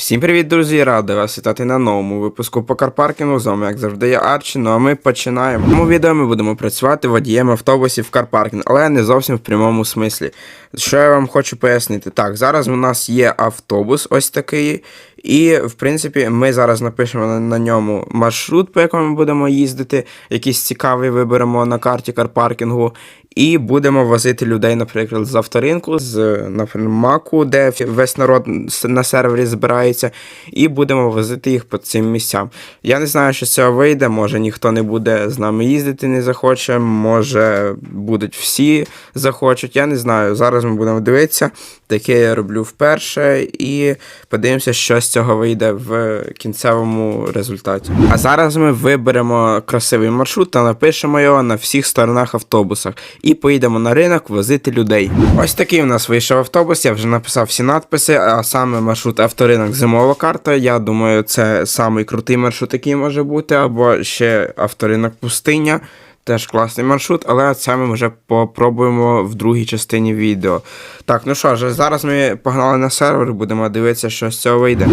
Всім привіт, друзі! Радий вас вітати на новому випуску по карпаркінгу. З вами, як завжди, я Арчі. Ну а ми починаємо. В цьому відео ми будемо працювати водієм автобусів в карпаркінг, але не зовсім в прямому смислі. Що я вам хочу пояснити? Так, зараз у нас є автобус, ось такий. І, в принципі, ми зараз напишемо на, ньому маршрут, по якому ми будемо їздити, якийсь цікавий виберемо на карті карпаркінгу. І будемо возити людей, наприклад, з авторинку, з наприклад, Маку, де весь народ на сервері збирається, і будемо возити їх по цим місцям. Я не знаю, що з цього вийде. Може ніхто не буде з нами їздити, не захоче, може будуть всі захочуть. Я не знаю. Зараз ми будемо дивитися. Таке я роблю вперше, і подивимося, що з цього вийде в кінцевому результаті. А зараз ми виберемо красивий маршрут та напишемо його на всіх сторонах автобусах і поїдемо на ринок возити людей. Ось такий у нас вийшов автобус. Я вже написав всі надписи, а саме маршрут авторинок зимова карта. Я думаю, це самий крутий маршрут, який може бути, або ще авторинок пустиня. Теж класний маршрут, але це ми вже попробуємо в другій частині відео. Так, ну що ж, зараз ми погнали на сервер, будемо дивитися, що з цього вийде.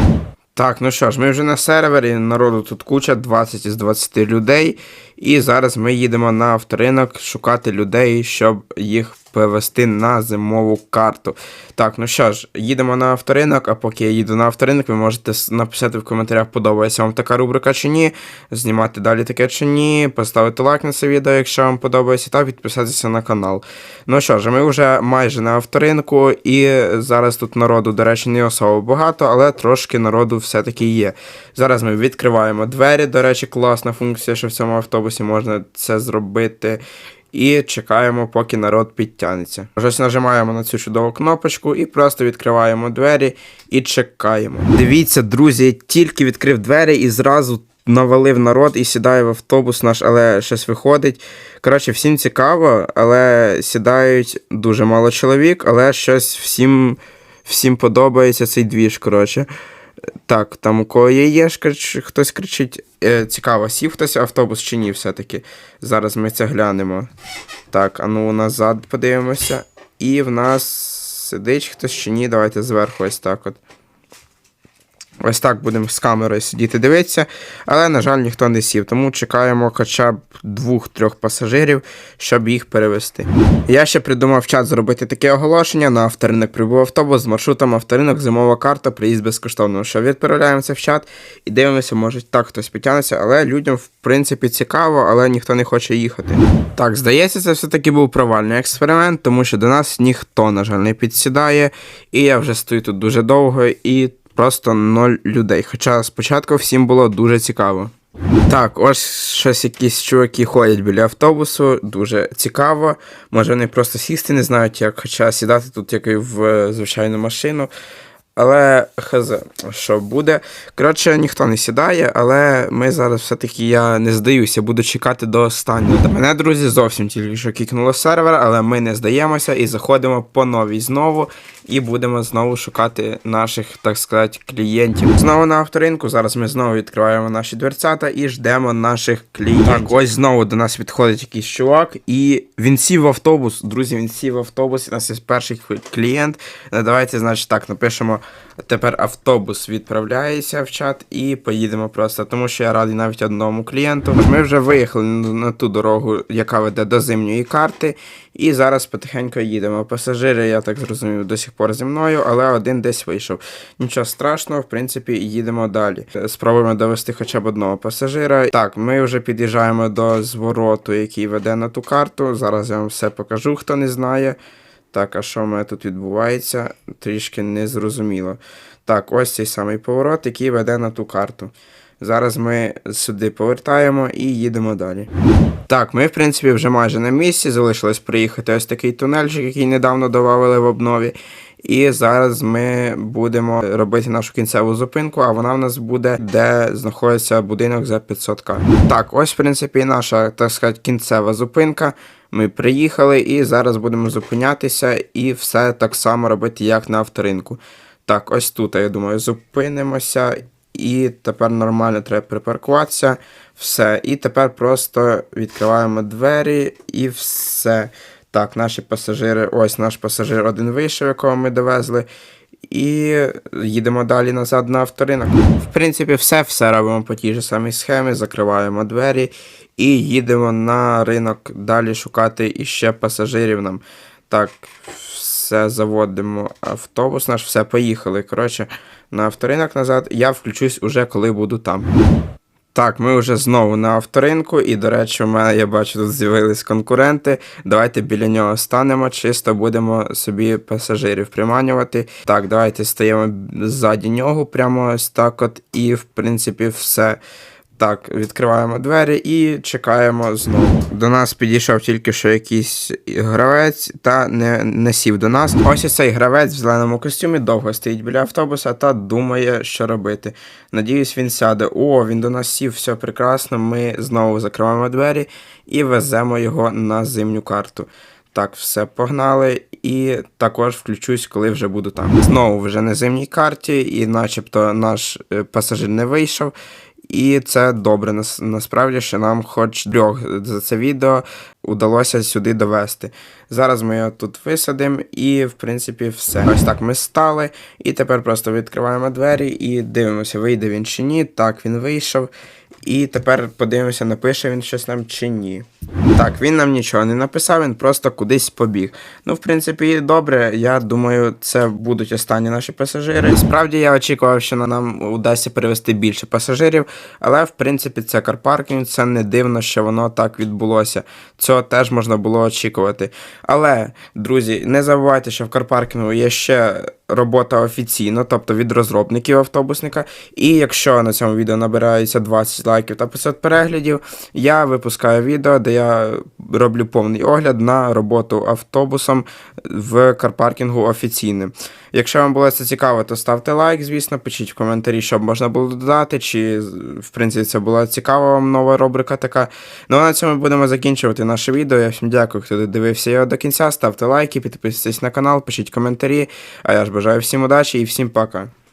Так, ну що ж, ми вже на сервері, народу тут куча, 20 із 20 людей. І зараз ми їдемо на авторинок шукати людей, щоб їх перевести на зимову карту. Так, ну що ж, їдемо на авторинок, а поки я їду на авторинок, ви можете написати в коментарях, подобається вам така рубрика чи ні, знімати далі таке чи ні, поставити лайк на це відео, якщо вам подобається, та підписатися на канал. Ну що ж, ми вже майже на авторинку, і зараз тут народу, до речі, не особо багато, але трошки народу все-таки є. Зараз ми відкриваємо двері. До речі, класна функція, що в цьому автобусі можна це зробити. І чекаємо, поки народ підтягнеться. Ось нажимаємо на цю чудову кнопочку і просто відкриваємо двері і чекаємо. Дивіться, друзі, тільки відкрив двері і зразу навалив народ і сідає в автобус наш, але щось виходить. Коротше, всім цікаво, але сідають дуже мало чоловік, але щось всім, всім подобається цей двіж, коротше. Так, там у кого є чи хтось кричить. Е, цікаво, сів хтось автобус чи ні, все-таки. Зараз ми це глянемо. Так, а ну назад подивимося. І в нас сидить хтось чи ні. Давайте зверху ось так от. Ось так будемо з камерою сидіти дивитися, але, на жаль, ніхто не сів, тому чекаємо хоча б двох-трьох пасажирів, щоб їх перевести. Я ще придумав чат зробити таке оголошення на авторинок прибув автобус з маршрутом авторинок зимова карта, приїзд безкоштовно. Що відправляємо це в чат і дивимося, може так хтось підтягнеться, але людям в принципі цікаво, але ніхто не хоче їхати. Так, здається, це все-таки був провальний експеримент, тому що до нас ніхто, на жаль, не підсідає, і я вже стою тут дуже довго і просто ноль людей. Хоча спочатку всім було дуже цікаво. Так, ось щось якісь чуваки ходять біля автобусу, дуже цікаво. Може вони просто сісти не знають як, хоча сідати тут як і в е, звичайну машину. Але хз, що буде. Коротше, ніхто не сідає, але ми зараз все-таки я не здаюся, буду чекати до останнього. Мене, друзі, зовсім тільки що кікнуло з сервера, але ми не здаємося і заходимо по новій знову. І будемо знову шукати наших, так сказати, клієнтів. Знову на авторинку. Зараз ми знову відкриваємо наші дверцята і ждемо наших клієнтів. Так, ось знову до нас підходить якийсь чувак, і він сів в автобус. Друзі, він сів в автобус. У нас є перший клієнт. Давайте, значить, так, напишемо. Тепер автобус відправляється в чат і поїдемо просто, тому що я радий навіть одному клієнту. Ми вже виїхали на ту дорогу, яка веде до зимньої карти, і зараз потихеньку їдемо. Пасажири, я так зрозумів, до сих пор зі мною, але один десь вийшов. Нічого страшного, в принципі, їдемо далі. Спробуємо довести хоча б одного пасажира. Так, ми вже під'їжджаємо до звороту, який веде на ту карту. Зараз я вам все покажу, хто не знає. Так, а що в мене тут відбувається? Трішки незрозуміло. Так, ось цей самий поворот, який веде на ту карту. Зараз ми сюди повертаємо і їдемо далі. Так, ми, в принципі, вже майже на місці. Залишилось приїхати ось такий тунельчик, який недавно додавали в обнові. І зараз ми будемо робити нашу кінцеву зупинку, а вона в нас буде, де знаходиться будинок за 500к. Так, ось, в принципі, наша, так сказати, кінцева зупинка. Ми приїхали і зараз будемо зупинятися і все так само робити, як на авторинку. Так, ось тут, я думаю, зупинимося. І тепер нормально треба припаркуватися. Все. І тепер просто відкриваємо двері і все. Так, наші пасажири, ось наш пасажир один вийшов, якого ми довезли. І їдемо далі назад на авторинок. В принципі, все, все робимо по тій же самій схемі, закриваємо двері і їдемо на ринок далі шукати іще пасажирів нам. Так, все заводимо автобус наш, все, поїхали. Коротше, на авторинок назад. Я включусь уже, коли буду там. Так, ми вже знову на авторинку, і, до речі, у мене я бачу, тут з'явились конкуренти. Давайте біля нього станемо, чисто будемо собі пасажирів приманювати. Так, давайте стаємо ззаді нього, прямо ось так от, і в принципі все. Так, відкриваємо двері і чекаємо знову. До нас підійшов тільки що якийсь гравець та не, не сів до нас. Ось цей гравець в зеленому костюмі довго стоїть біля автобуса та думає, що робити. Надіюсь, він сяде. О, він до нас сів, все прекрасно. Ми знову закриваємо двері і веземо його на зимню карту. Так, все погнали, і також включусь, коли вже буду там. Знову вже на зимній карті, і начебто наш е, пасажир не вийшов. І це добре насправді, що нам хоч трьох за це відео удалося сюди довести. Зараз ми його тут висадимо, і в принципі все. Ось так ми стали. І тепер просто відкриваємо двері і дивимося, вийде він чи ні. Так, він вийшов. І тепер подивимося, напише він щось нам чи ні. Так, він нам нічого не написав, він просто кудись побіг. Ну, в принципі, добре. Я думаю, це будуть останні наші пасажири. Справді я очікував, що на нам удасться перевести більше пасажирів, але в принципі це карпаркінг, це не дивно, що воно так відбулося. Цього теж можна було очікувати. Але, друзі, не забувайте, що в карпаркінгу є ще робота офіційно, тобто від розробників автобусника. І якщо на цьому відео набирається 20 лайків та 500 переглядів, я випускаю відео, де я роблю повний огляд на роботу автобусом в карпаркінгу офіційним. Якщо вам було це цікаво, то ставте лайк, звісно, пишіть в коментарі, що можна було додати, чи в принципі це була цікава вам нова рубрика така. Ну а на цьому будемо закінчувати наше відео. Я всім дякую, хто дивився його до кінця. Ставте лайки, підписуйтесь на канал, пишіть коментарі. А я ж бажаю всім удачі і всім пока.